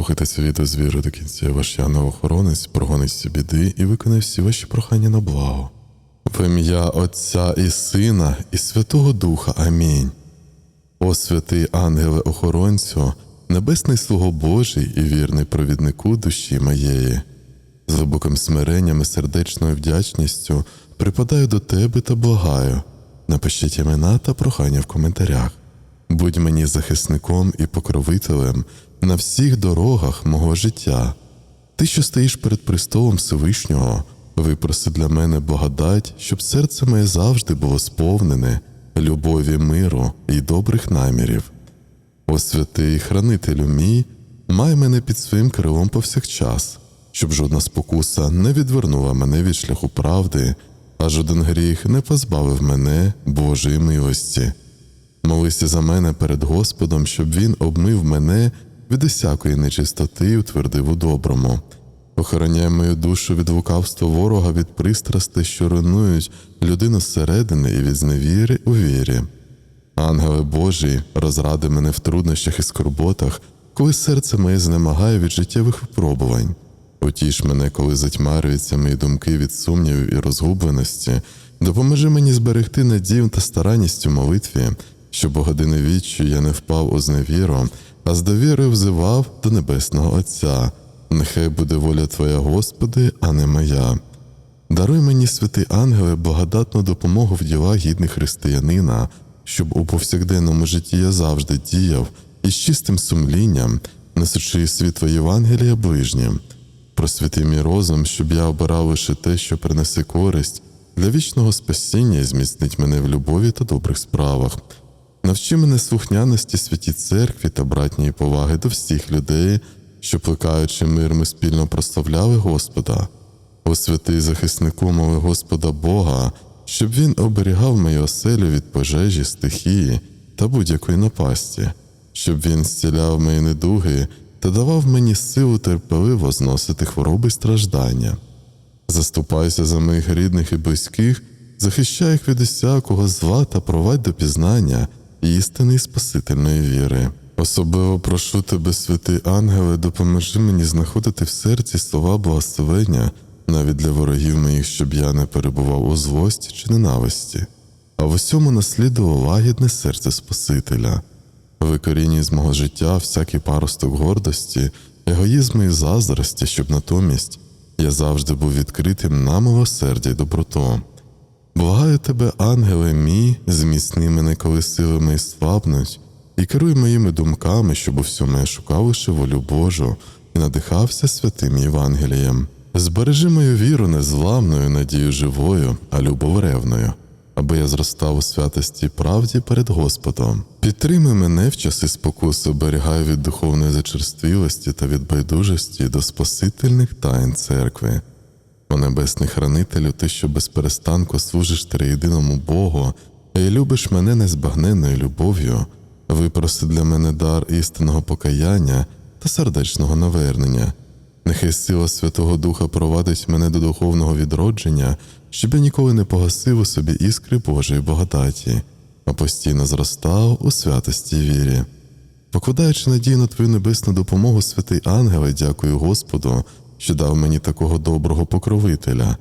Слухайте це відео з до кінця. Ваш янголохоронець прогонить всі біди і виконає всі ваші прохання на благо. В ім'я Отця і Сина, і Святого Духа. Амінь. О святий ангеле охоронцю, небесний слуго Божий і вірний провіднику душі моєї. З глибоким смиренням і сердечною вдячністю припадаю до тебе та благаю. Напишіть імена та прохання в коментарях. Будь мені захисником і покровителем на всіх дорогах мого життя. Ти, що стоїш перед престолом Всевишнього, випроси для мене благодать, щоб серце моє завжди було сповнене любові, миру і добрих намірів. О святий хранителю мій, май мене під своїм крилом повсякчас, щоб жодна спокуса не відвернула мене від шляху правди, а жоден гріх не позбавив мене Божої милості. Молися за мене перед Господом, щоб Він обмив мене від усякої нечистоти і утвердив у доброму. Охороняй мою душу від лукавства ворога, від пристрастей, що руйнують людину зсередини і від зневіри у вірі. Ангели Божі, розради мене в труднощах і скорботах, коли серце моє знемагає від життєвих випробувань. Утіш мене, коли затьмарюються мої думки від сумнівів і розгубленості, допоможи мені зберегти надію та старанність у молитві, щоб у години відчу я не впав у зневіру, а з довірою взивав до Небесного Отця. Нехай буде воля Твоя, Господи, а не моя. Даруй мені, святий ангеле, благодатну допомогу в ділах гідних християнина, щоб у повсякденному житті я завжди діяв із чистим сумлінням, несучи світло Євангелія ближнім. Просвіти мій розум, щоб я обирав лише те, що принесе користь для вічного спасіння і зміцнить мене в любові та добрих справах. Навчи мене слухняності святій церкві та братньої поваги до всіх людей, що, плекаючи мир, ми спільно прославляли Господа. О святий захиснику моли Господа Бога, щоб Він оберігав мою оселю від пожежі, стихії та будь-якої напасті, щоб Він зціляв мої недуги та давав мені силу терпеливо зносити хвороби й страждання. Заступайся за моїх рідних і близьких, захищай їх від усякого зла та провадь до пізнання істини і спасительної віри. Особливо прошу тебе, святий ангеле, допоможи мені знаходити в серці слова благословення навіть для ворогів моїх, щоб я не перебував у злості чи ненависті, а в усьому наслідував лагідне серце Спасителя. Викорінюй з мого життя всякий паросток гордості, егоїзму і заздрості, щоб натомість я завжди був відкритим на милосердя й доброту. Благаю тебе, ангеле мій, зміцни мене, коли сили мої слабнуть, і керуй моїми думками, щоб у всьому я шукав лише волю Божу і надихався святим Євангелієм. Збережи мою віру незламною, надію живою, а любов ревною, аби я зростав у святості і правді перед Господом. Підтримай мене в часи спокуси, оберігай від духовної зачерствілості та від байдужості до спасительних тайн церкви. О небесний хранителю, ти, що безперестанку служиш триєдиному Богу, і любиш мене незбагненною любов'ю, випроси для мене дар істинного покаяння та сердечного навернення. Нехай сила Святого Духа провадить мене до духовного відродження, щоб я ніколи не погасив у собі іскри Божої благодаті, а постійно зростав у святості й вірі. Покладаючи надію на Твою небесну допомогу, святий ангеле, дякую Господу, що дав мені такого доброго покровителя.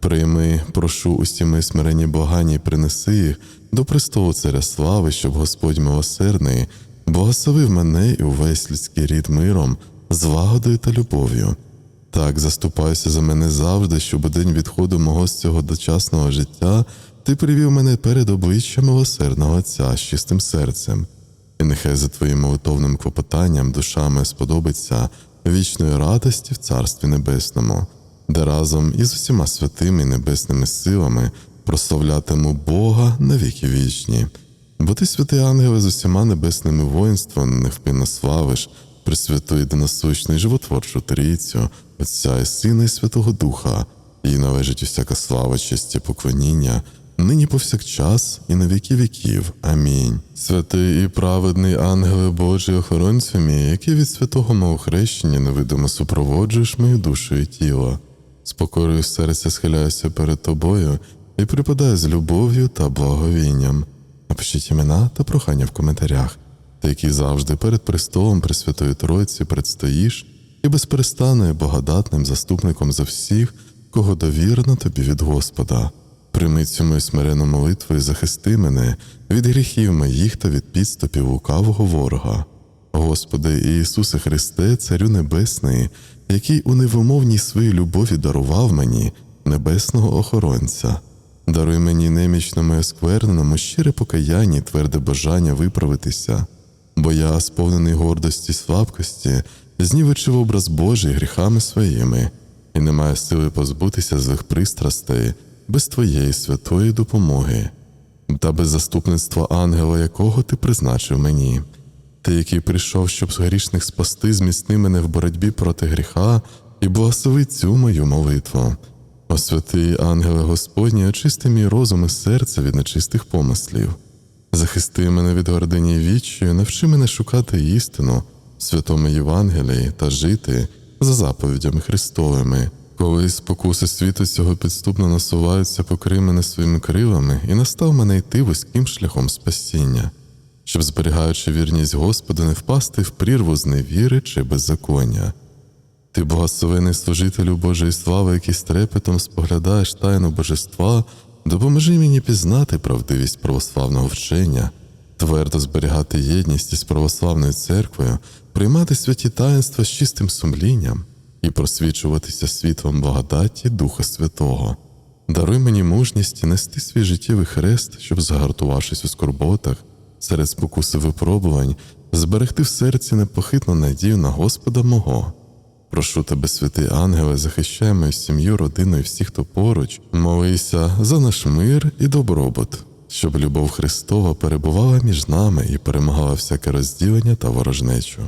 Прийми, прошу усі мої смиренні благання і принеси їх до престолу царя слави, щоб Господь милосердний благословив мене і увесь людський рід миром, злагодою та любов'ю. Так, заступайся за мене завжди, щоб у день відходу мого з цього дочасного життя ти привів мене перед обличчям милосердного Отця з чистим серцем. І нехай за твоїм молитовним клопотанням душа моя сподобиться вічної радості в Царстві Небесному, де разом із усіма святими і небесними силами прославлятиму Бога на віки вічні. Бо ти, святий ангеле, з усіма небесними воїнствами невпинно славиш, Пресвяту єдиносущну і животворчу трійцю, Отця і Сина і Святого Духа, їй належить усяка слава, честь і поклоніння, нині повсякчас і на віки віків. Амінь. Святий і праведний ангеле Божий, охоронцю мій, який від святого мого хрещення невидимо супроводжуєш мою душу і тіло. З покорою серця схиляюся перед тобою і припадаю з любов'ю та благовінням. Напишіть імена та прохання в коментарях. ти, який завжди перед престолом Пресвятої Тройці предстоїш і безперестанно є благодатним заступником за всіх, кого довірено тобі від Господа. Прийми цю мою смирену молитву і захисти мене від гріхів моїх та від підступів лукавого ворога. Господи Ісусе Христе, Царю Небесний, який у невимовній своїй любові дарував мені небесного охоронця. Даруй мені немічному і оскверненому щире покаяння і тверде бажання виправитися, бо я, сповнений гордості й слабкості, знівечив образ Божий гріхами своїми, і не маю сили позбутися злих пристрастей без Твоєї святої допомоги, та без заступництва ангела, якого ти призначив мені. Ти, який прийшов, щоб з грішних спасти, зміцни мене в боротьбі проти гріха і благослови цю мою молитву. О святий ангеле Господній, очисти мій розум і серце від нечистих помислів. Захисти мене від гордині і відчаю, навчи мене шукати істину святому Євангелії та жити за заповідями Христовими. Коли спокуси світу цього підступно насуваються, покрий мене своїми крилами і настав мене йти вузьким шляхом спасіння, щоб, зберігаючи вірність Господу, не впасти в прірву з невіри чи беззаконня. Ти, благословений служителю Божої слави, який з трепетом споглядаєш тайну божества, допоможи мені пізнати правдивість православного вчення, твердо зберігати єдність із православною церквою, приймати святі таїнства з чистим сумлінням і просвічуватися світлом благодаті Духа Святого. Даруй мені мужність нести свій життєвий хрест, щоб, загартувавшись у скорботах, серед спокуси випробувань, зберегти в серці непохитну надію на Господа мого. Прошу тебе, святий ангеле, захищай мою сім'ю, родину і всіх, хто поруч, молися за наш мир і добробут, щоб любов Христова перебувала між нами і перемагала всяке розділення та ворожнечу.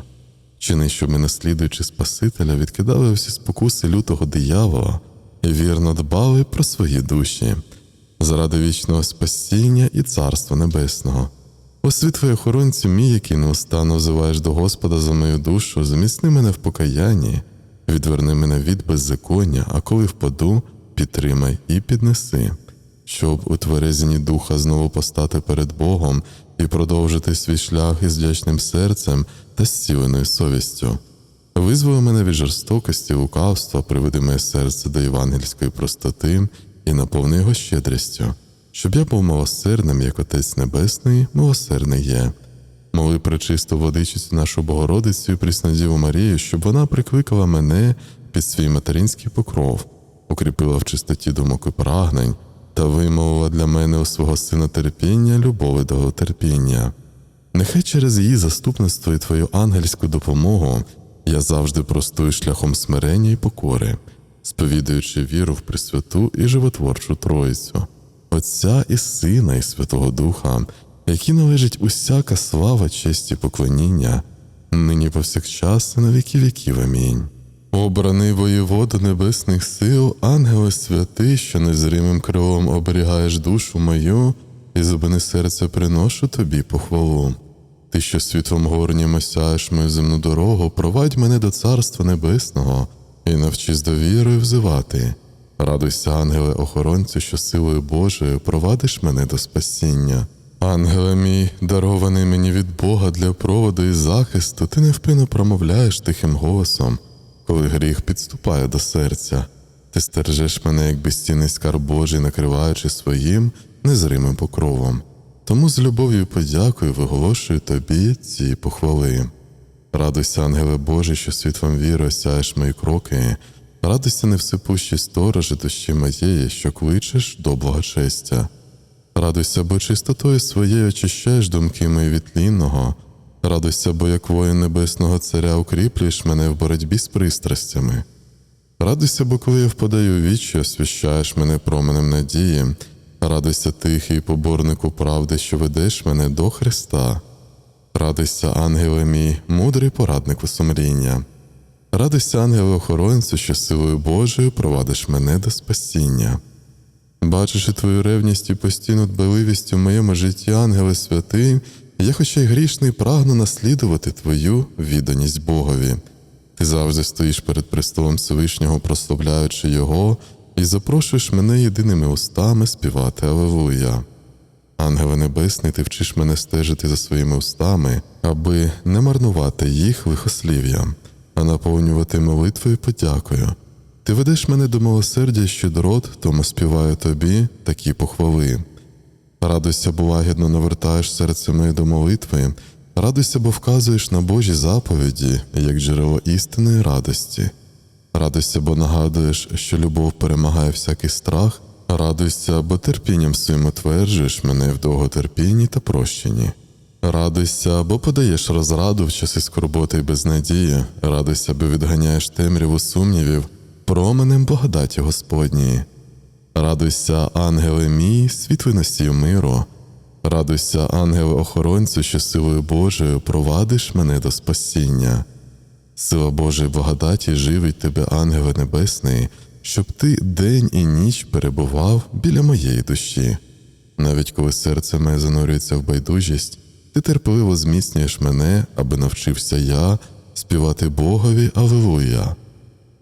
Чини, щоб ми, наслідуючи Спасителя, відкидали всі спокуси лютого диявола і вірно дбали про свої душі, заради вічного спасіння і Царства Небесного. О світлий охоронцю мій, який неустанно взиваєш до Господа за мою душу, зміцни мене в покаянні, відверни мене від беззаконня, а коли впаду, підтримай і піднеси, щоб у тверезні духа знову постати перед Богом і продовжити свій шлях із вдячним серцем та зціленою совістю. Визволи мене від жорстокості, лукавства, приведи моє серце до євангельської простоти і наповни його щедрістю, щоб я був милосердним, як Отець Небесний, милосердний є. Моли пречисту водичицю нашу Богородицю і Пріснодіву Марію, щоб вона прикликала мене під свій материнський покров, укріпила в чистоті думок і прагнень та вимовила для мене у свого сина терпіння, любові до терпіння. Нехай через її заступництво і твою ангельську допомогу я завжди простую шляхом смирення і покори, сповідуючи віру в Пресвяту і животворчу Троїцю, Отця і Сина, і Святого Духа, які належить усяка слава, честь і поклоніння, нині повсякчас і на віки віків. Амінь. Обраний воєвода небесних сил, ангеле святий, що незримим крилом оберігаєш душу мою, і зубини серця приношу тобі похвалу. Ти, що світлом горнім осяєш мою земну дорогу, провадь мене до Царства Небесного і навчи з довірою взивати. Радуйся, ангеле охоронцю, що силою Божою провадиш мене до спасіння. Ангеле мій, дарований мені від Бога для проводу і захисту, ти невпинно промовляєш тихим голосом, коли гріх підступає до серця. Ти стержеш мене, як безцінний скарб Божий, накриваючи своїм незримим покровом. Тому з любов'ю і подякою виголошую тобі ці похвали. Радуйся, ангеле Божий, що світлом віри осяєш мої кроки, радуйся невсипущі сторожі душі моєї, що кличеш до благочестя. Радуйся, бо чистотою своєю очищаєш думки мої від тлінного. Радуйся, бо як воїн небесного царя укріплюєш мене в боротьбі з пристрастями. Радуйся, бо коли я впадаю у вічі, освящаєш мене променем надії. Радуйся, тихий поборнику правди, що ведеш мене до Христа. Радуйся, ангеле мій, мудрий пораднику сумління. Радуйся, ангеле охоронцю, що силою Божою провадиш мене до спасіння. Бачачи твою ревність і постійну дбайливість у моєму житті, ангеле святий, я, хоча й грішний, прагну наслідувати твою відданість Богові. Ти завжди стоїш перед престолом Всевишнього, прославляючи Його, і запрошуєш мене єдиними устами співати Алелуя. Ангеле Небесний, ти вчиш мене стежити за своїми устами, аби не марнувати їх лихослів'ям, а наповнювати молитвою подякою. Ти ведеш мене до милосердя і щедрот, тому співаю тобі такі похвали. Радуйся, бо лагідно навертаєш серце моє до молитви, радуйся, бо вказуєш на Божі заповіді, як джерело істинної радості. Радуйся, бо нагадуєш, що любов перемагає всякий страх, радуйся, бо терпінням своїм утверджуєш мене в довготерпінні та прощенні. Радуйся, бо подаєш розраду в часи скорботи й безнадії, радуйся, бо відганяєш темряву сумнівів, променем благодаті Господньої. Радуйся, ангеле мій, світлий носію миру. Радуйся, ангеле охоронцю, що силою Божою провадиш мене до спасіння. Сила Божої благодаті живить тебе, ангеле небесний, щоб ти день і ніч перебував біля моєї душі. Навіть коли серце моє занурюється в байдужість, ти терпеливо зміцнюєш мене, аби навчився я співати Богові Алилуя.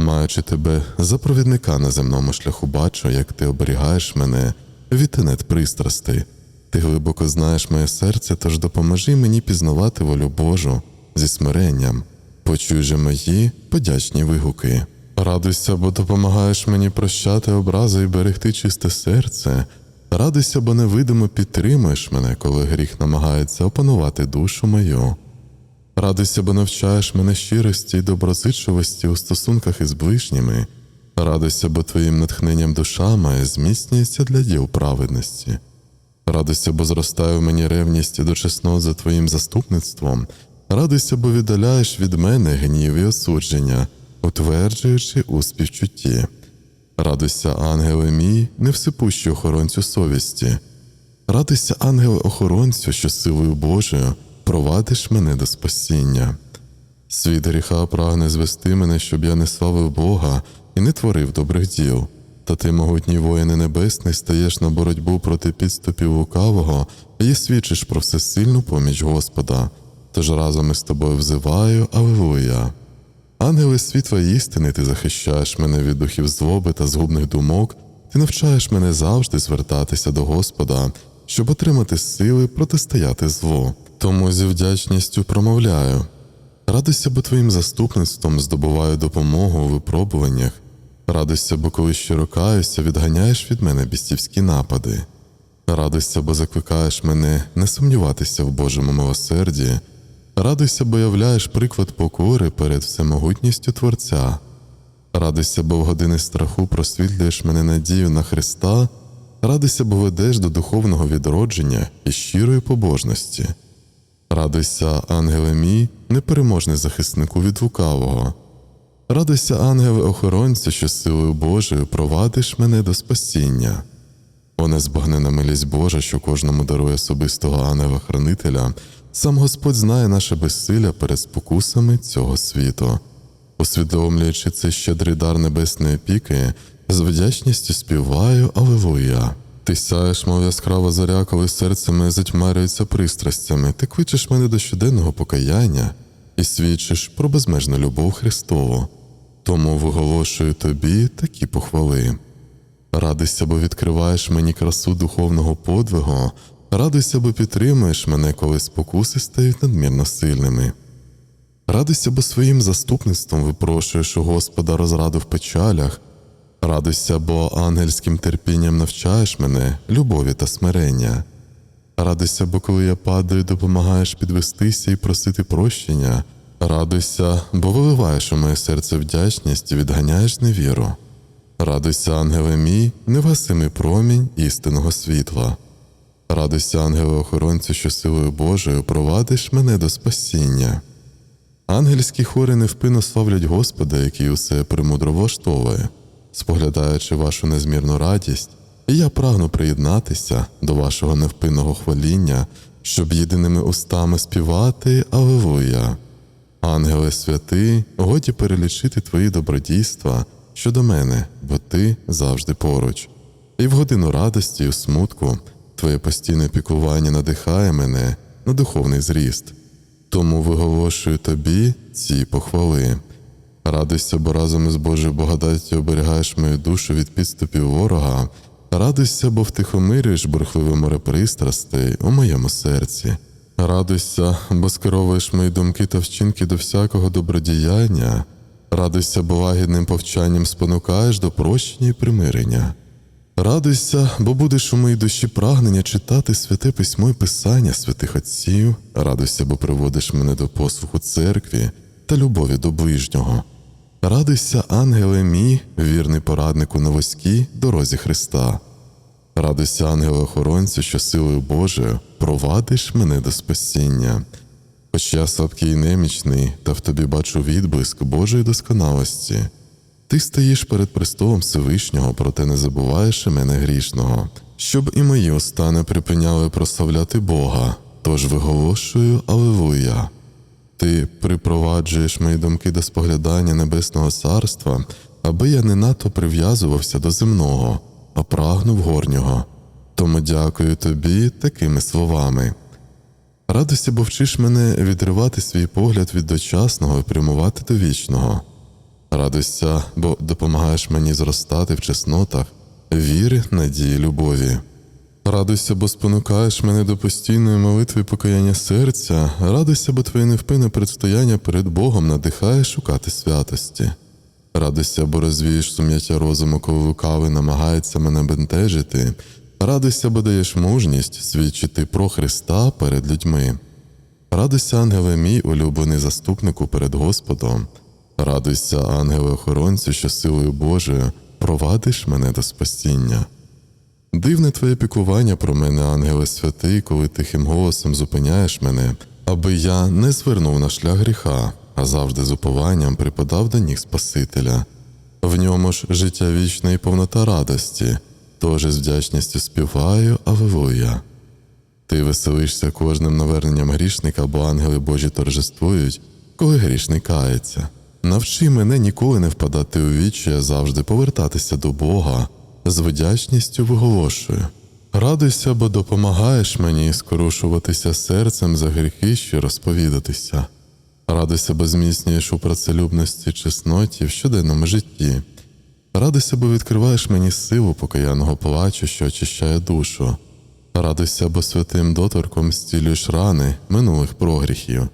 Маючи тебе за провідника на земному шляху, бачу, як ти оберігаєш мене від тенет пристрастей. Ти глибоко знаєш моє серце, тож допоможи мені пізнавати волю Божу зі смиренням. Почуй же мої подячні вигуки. Радуйся, бо допомагаєш мені прощати образи і берегти чисте серце. Радуйся, бо невидимо підтримуєш мене, коли гріх намагається опанувати душу мою. Радуйся, бо навчаєш мене щирості й доброзичливості у стосунках із ближніми. Радуйся, бо твоїм натхненням душа моя зміцнюється для діл праведності. Радуйся, бо зростає в мені ревність і до чеснот за твоїм заступництвом. Радуйся, бо віддаляєш від мене гнів і осудження, утверджуючи у співчутті. Радуйся, ангеле мій, невсипущий охоронцю совісті. Радуйся, ангеле охоронцю, що силою Божою провадиш мене до спасіння. Світ гріха прагне звести мене, щоб я не славив Бога і не творив добрих діл. Та ти, могутній воїне небесний, стаєш на боротьбу проти підступів лукавого і свідчиш про всесильну поміч Господа. Тож разом із тобою взиваю Алилуя. Ангели світла істини, ти захищаєш мене від духів злоби та згубних думок, ти навчаєш мене завжди звертатися до Господа, щоб отримати сили протистояти злу. Тому зі вдячністю промовляю. Радуйся, бо твоїм заступництвом здобуваю допомогу у випробуваннях. Радуйся, бо коли щиро каюся, відганяєш від мене бістівські напади. Радуйся, бо закликаєш мене не сумніватися в Божому милосерді. Радуйся, бо являєш приклад покори перед всемогутністю Творця. Радуйся, бо в години страху просвітлюєш мене надію на Христа. Радуйся, бо ведеш до духовного відродження і щирої побожності. Радуйся, ангеле мій, непереможний захиснику від лукавого. Радуйся, ангеле охоронця, що силою Божою провадиш мене до спасіння. О незбагнена милість Божа, що кожному дарує особистого ангела-хранителя, сам Господь знає наше безсилля перед спокусами цього світу. Усвідомлюючи цей щедрий дар небесної опіки, з вдячністю співаю Алилуя. Ти сяєш, мов яскрава заря, коли серце моє затьмарюється пристрастями, ти кличеш мене до щоденного покаяння і свідчиш про безмежну любов Христову. Тому виголошую тобі такі похвали. Радуйся, бо відкриваєш мені красу духовного подвигу, радуйся, бо підтримуєш мене, коли спокуси стають надмірно сильними. Радуйся, бо своїм заступництвом випрошуєш у Господа розраду в печалях. Радуйся, бо ангельським терпінням навчаєш мене, любові та смирення. Радуйся, бо коли я падаю, допомагаєш підвестися і просити прощення. Радуйся, бо виливаєш у моє серце вдячність і відганяєш невіру. Радуйся, ангеле мій, невгасимий промінь істинного світла. Радуйся, ангеле охоронцю, що силою Божою провадиш мене до спасіння. Ангельські хори невпинно славлять Господа, який усе премудро влаштовує. Споглядаючи вашу незмірну радість, я прагну приєднатися до вашого невпинного хваління, щоб єдиними устами співати Алилуя. Ангеле святий, годі перелічити твої добродійства щодо мене, бо ти завжди поруч. І в годину радості і смутку твоє постійне піклування надихає мене на духовний зріст. Тому виголошую тобі ці похвали. Радуйся, бо разом із Божою благодаттю оберігаєш мою душу від підступів ворога. Радуйся, бо втихомирюєш бурхливе море пристрастей у моєму серці. Радуйся, бо скеровуєш мої думки та вчинки до всякого добродіяння. Радуйся, бо лагідним повчанням спонукаєш до прощення і примирення. Радуйся, бо будеш у моїй душі прагнення читати святе письмо і писання святих отців. Радуйся, бо приводиш мене до послуху церкві та любові до ближнього. Радуйся, ангеле мій, вірний пораднику на вузькій дорозі Христа. Радуйся, ангеле охоронцю, що силою Божою провадиш мене до спасіння. Хоч я слабкий і немічний, та в тобі бачу відблиск Божої досконалості. Ти стоїш перед престолом Всевишнього, проте не забуваєш і мене грішного, щоб і мої уста не припиняли прославляти Бога, тож виголошую Алилуя. Ти припроваджуєш мої думки до споглядання Небесного Царства, аби я не надто прив'язувався до земного, а прагнув горнього. Тому дякую тобі такими словами. Радуйся, бо вчиш мене відривати свій погляд від дочасного і прямувати до вічного. Радуйся, бо допомагаєш мені зростати в чеснотах, віри, надії, любові. Радуйся, бо спонукаєш мене до постійної молитви і покаяння серця. Радуйся, бо твоє невпинне предстояння перед Богом надихає шукати святості. Радуйся, бо розвієш сум'яття розуму, коли лукавий намагається мене бентежити. Радуйся, бо даєш мужність свідчити про Христа перед людьми. Радуйся, ангеле мій, улюблений заступнику перед Господом. Радуйся, ангеле охоронцю, що силою Божою провадиш мене до спасіння. Дивне твоє піклування про мене, ангеле святий, коли тихим голосом зупиняєш мене, аби я не звернув на шлях гріха, а завжди з упованням припадав до ніг Спасителя. В ньому ж життя вічне і повнота радості, тож з вдячністю співаю Алилуя. Ти веселишся кожним наверненням грішника, бо ангели Божі торжествують, коли грішник кається. Навчи мене ніколи не впадати у вічі, а завжди повертатися до Бога, з вдячністю виголошую. Радуйся, бо допомагаєш мені скорушуватися серцем за гріхи, що розповідатися. Радуйся, бо зміцнюєш у працелюбності чесноті в щоденному житті. Радуйся, бо відкриваєш мені силу покаянного плачу, що очищає душу. Радуйся, бо святим доторком стілюєш рани минулих прогріхів.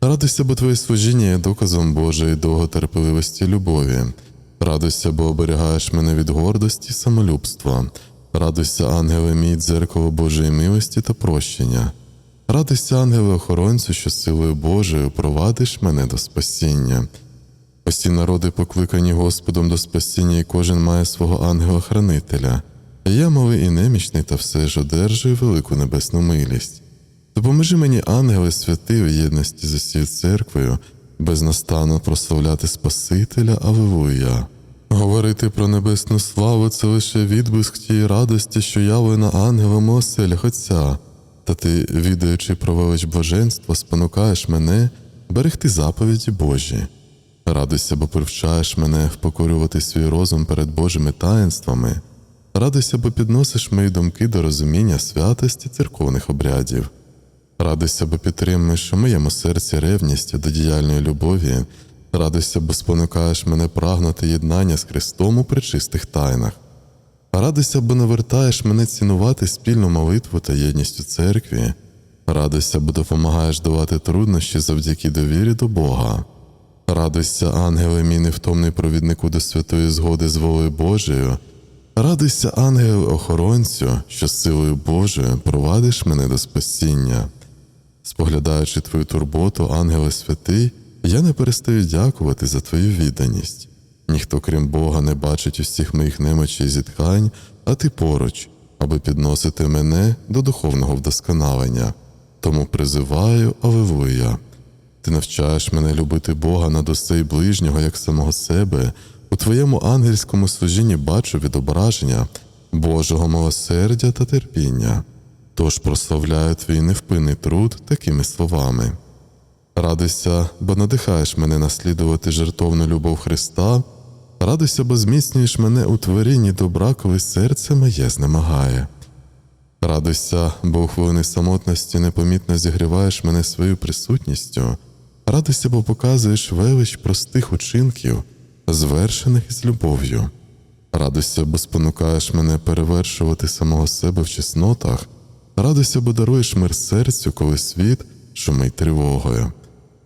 Радуйся, бо твоє служіння є доказом Божої довготерпеливості любові. Радуйся, бо оберігаєш мене від гордості і самолюбства. Радуйся, ангеле мій, дзеркало Божої милості та прощення. Радуйся, ангеле охоронцю, що силою Божою провадиш мене до спасіння. Усі народи покликані Господом до спасіння, і кожен має свого ангела-хранителя. Я малий і немічний, та все ж одержую велику небесну милість. Допоможи мені, ангели святий, у єдності з усією церквою, безнастанно прославляти Спасителя Алилуя. Говорити про небесну славу це лише відблиск тієї радості, що явлена ангелом оселях Отця, та ти, відаючи про велич блаженства, спонукаєш мене берегти заповіді Божі. Радуйся, бо привчаєш мене впокорювати свій розум перед Божими таїнствами. Радуйся, бо підносиш мої думки до розуміння святості церковних обрядів. Радуйся, бо підтримуєш у моєму серці ревність до діяльної любові. Радуйся, бо спонукаєш мене прагнути єднання з Христом у причистих тайнах. Радуйся, бо навертаєш мене цінувати спільну молитву та єдність у церкві. Радуйся, бо допомагаєш давати труднощі завдяки довірі до Бога. Радуйся, ангеле мій невтомний провіднику до святої згоди з волею Божою. Радуйся, ангеле охоронцю, що силою Божою провадиш мене до спасіння. Споглядаючи твою турботу, ангеле святий, я не перестаю дякувати за твою відданість. Ніхто, крім Бога, не бачить усіх моїх немочей і зітхань, а ти поруч, аби підносити мене до духовного вдосконалення. Тому призиваю Алилуя. Ти навчаєш мене любити Бога над усе й ближнього, як самого себе. У твоєму ангельському служінні бачу відображення Божого милосердя та терпіння. Тож прославляю твій невпинний труд такими словами. Радуйся, бо надихаєш мене наслідувати жертовну любов Христа, радуйся, бо зміцнюєш мене у творінні добра, коли серце моє знемагає. Радуйся, бо у хвилини самотності непомітно зігріваєш мене своєю присутністю, радуйся, бо показуєш велич простих учинків, звершених із любов'ю. Радуйся, бо спонукаєш мене перевершувати самого себе в чеснотах. Радуйся, бо даруєш мир серцю, коли світ шумить тривогою.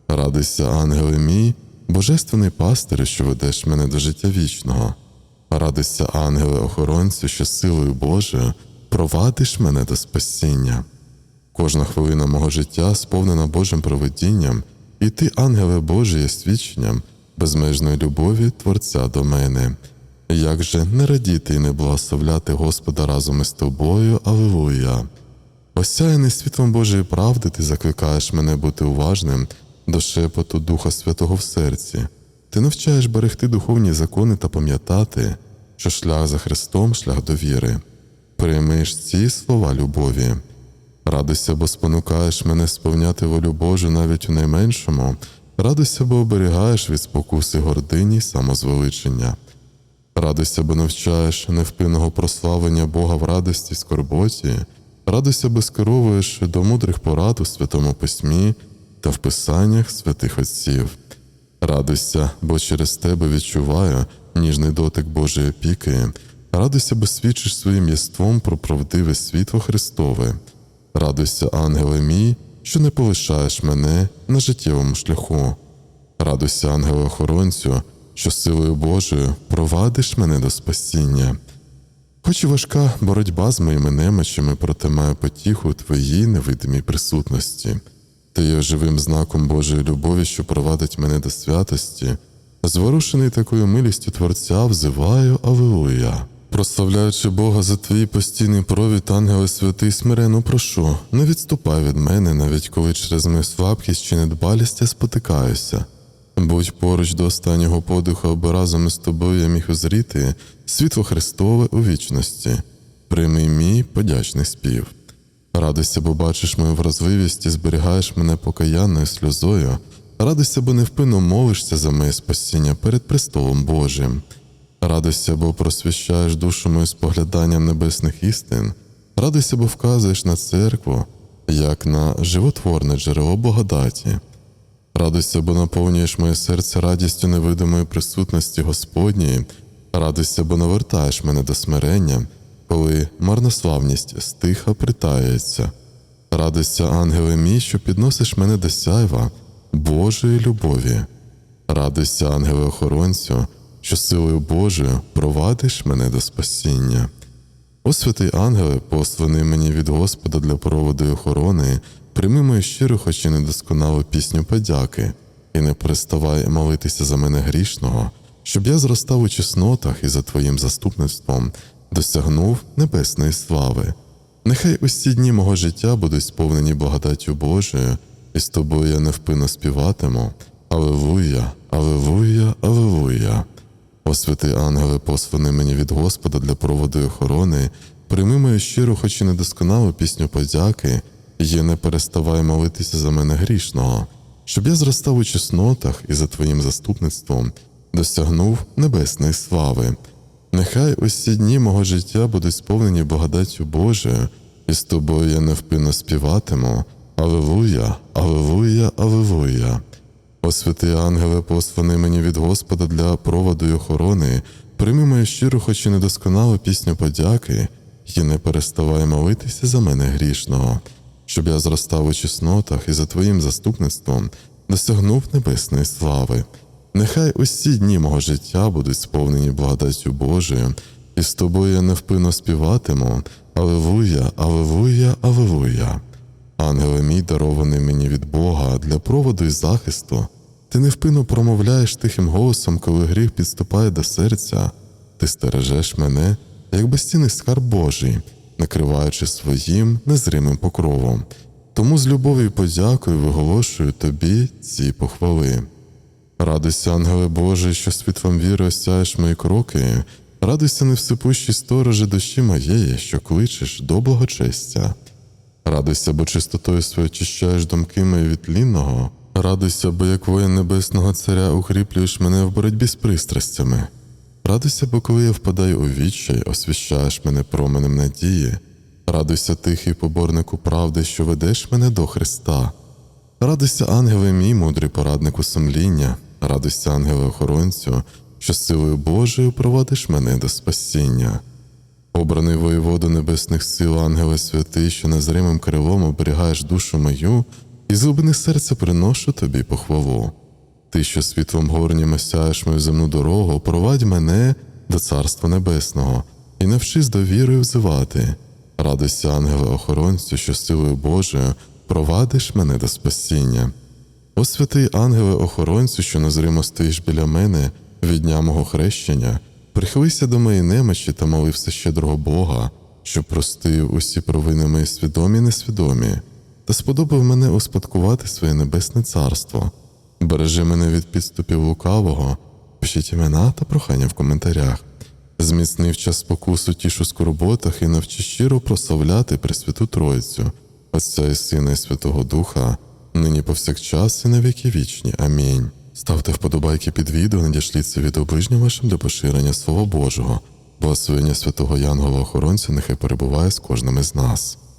Радуйся, ангеле мій, божественний пастир, що ведеш мене до життя вічного. Радуйся, ангеле охоронцю, що силою Божою провадиш мене до спасіння. Кожна хвилина мого життя сповнена Божим провидінням, і ти, ангеле Божий, є свідченням безмежної любові Творця до мене. Як же не радіти і не благословляти Господа разом із тобою, Алілуя! Осяяний світлом Божої правди, ти закликаєш мене бути уважним до шепоту Духа Святого в серці. Ти навчаєш берегти духовні закони та пам'ятати, що шлях за Христом шлях до віри. Приймиш ці слова любові. Радуйся, бо спонукаєш мене сповняти волю Божу навіть у найменшому. Радуйся, бо оберігаєш від спокуси гордині й самозвеличення. Радуйся, бо навчаєш невпинного прославлення Бога в радості й скорботі. Радуйся, бо скеровуєш до мудрих порад у Святому Письмі та в Писаннях святих Отців. Радуйся, бо через тебе відчуваю ніжний дотик Божої опіки. Радуйся, бо свідчиш своїм єством про правдиве світло Христове. Радуйся, ангеле мій, що не полишаєш мене на життєвому шляху. Радуйся, ангеле охоронцю, що силою Божою провадиш мене до спасіння. Хоч і важка боротьба з моїми немочами, проте маю потіху у твоїй невидимій присутності. Ти є живим знаком Божої любові, що провадить мене до святості. Зворушений такою милістю Творця, взиваю Алилуя. Прославляючи Бога за твій постійний провід, ангели святий смирено прошу, не відступай від мене, навіть коли через мою слабкість чи недбалість я спотикаюся. Будь поруч до останнього подиху, аби разом із тобою я міг узріти світло Христове у вічності. Прийми мій подячний спів. Радуйся, бо бачиш мою вразливість і зберігаєш мене покаянною сльозою. Радуйся, бо невпинно молишся за моє спасіння перед престолом Божим. Радуйся, бо просвіщаєш душу мою спогляданням небесних істин. Радуйся, бо вказуєш на церкву, як на животворне джерело благодаті. Радуйся, бо наповнюєш моє серце радістю невидимої присутності Господньої. Радуйся, бо навертаєш мене до смирення, коли марнославність стиха притається. Радуйся, ангеле мій, що підносиш мене до сяйва Божої любові. Радуйся, ангеле охоронцю, що силою Божою провадиш мене до спасіння. О святий ангеле, посланий мені від Господа для проводу й охорони, прийми мою щиру, хоч і недосконалу пісню подяки, і не переставай молитися за мене грішного, щоб я зростав у чеснотах і за Твоїм заступництвом досягнув небесної слави. Нехай усі дні мого життя будуть сповнені благодаттю Божою, і з тобою я невпинно співатиму. Алелуя, Алелуя, Алелуя. О святий ангеле, посланий мені від Господа для проводу й охорони, прийми мою щиру, хоч і недосконалу пісню подяки, і не переставай молитися за мене грішного, щоб я зростав у чеснотах і за Твоїм заступництвом досягнув небесної слави. Нехай усі дні мого життя будуть сповнені благодаттю Божою, і з тобою я невпинно співатиму. Алилуя, Алилуя, Алилуя. О святий ангеле, посланий мені від Господа для проводу й охорони, прийми мою щиру, хоч і недосконалу пісню подяки, і не переставай молитися за мене грішного, щоб я зростав у чеснотах і за Твоїм заступництвом досягнув небесної слави. Нехай усі дні мого життя будуть сповнені благодаттю Божою, і з тобою я невпинно співатиму. Алилуя, Алилуя, Алилуя. Ангеле мій, дарований мені від Бога для проводу і захисту, ти невпинно промовляєш тихим голосом, коли гріх підступає до серця, ти стережеш мене, як безцінний скарб Божий, накриваючи своїм незримим покровом. Тому з любов'ю і подякою виголошую тобі ці похвали. Радуйся, ангеле Божий, що світлом віри осяєш мої кроки, радуйся невсипущі сторожі душі моєї, що кличеш до благочестя. Радуйся, бо чистотою своєю очищаєш думки мої від тлінного. Радуйся, бо як воїн небесного царя укріплюєш мене в боротьбі з пристрастями. Радуйся, бо коли я впадаю у відчай, освіщаєш мене променем надії. Радуйся, тихий поборнику правди, що ведеш мене до Христа. Радуйся, ангеле мій, мудрий пораднику сумління, радуйся, ангеле охоронцю, що силою Божою провадиш мене до спасіння. Обраний воєводу небесних сил, ангеле святий, що незримим крилом оберігаєш душу мою, і з глибини серця приношу тобі похвалу. Ти, що світлом горнім осяєш мою земну дорогу, провадь мене до Царства Небесного і навчись довірою взивати. Радуйся, ангеле охоронцю, що силою Божою провадиш мене до спасіння. О святий ангеле охоронцю, що незримо стоїш біля мене від дня мого хрещення, прихилися до моєї немочі та молився щедрого Бога, щоб простив усі провини мої свідомі і несвідомі, та сподобав мене успадкувати своє небесне царство. Бережи мене від підступів лукавого, пишіть імена та прохання в коментарях. Зміцнив час спокусу тішу скорботах і навчи щиро прославляти Пресвяту Тройцю, Отця і Сина і Святого Духа, нині повсякчас і на віки вічні. Амінь. Ставте вподобайки під відео, надішліться від оближнім вашим для поширення Слова Божого. Благословення святого Янгола Охоронця нехай перебуває з кожним із нас.